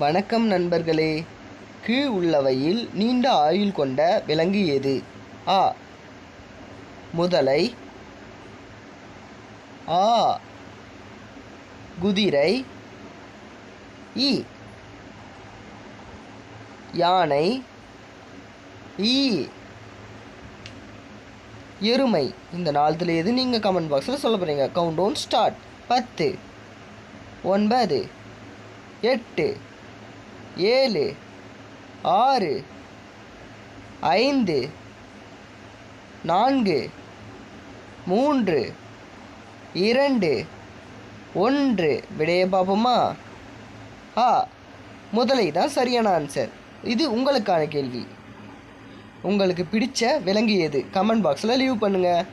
வணக்கம் நண்பர்களே. கீழ் உள்ளவையில் நீண்ட ஆயுள் கொண்ட விலங்கு எது ஆ. முதலை. ஆ. குதிரை. இ. யானை. ஈ எருமை. இந்த நாளத்தில் எது நீங்கள் கமெண்ட் பாக்ஸில் சொல்ல போகிறீங்க கவுண்ட் டவுன் ஸ்டார்ட் பத்து. ஒன்பது. எட்டு. ஏழு ஆறு ஐந்து நான்கு மூன்று இரண்டு ஒன்று. விடையை பார்ப்போமா? ஆ முதலை தான் சரியான ஆன்சர் இது உங்களுக்கான கேள்வி. உங்களுக்கு பிடிச்ச விலங்கு எது? கமெண்ட் பாக்ஸில் லீவ் பண்ணுங்கள்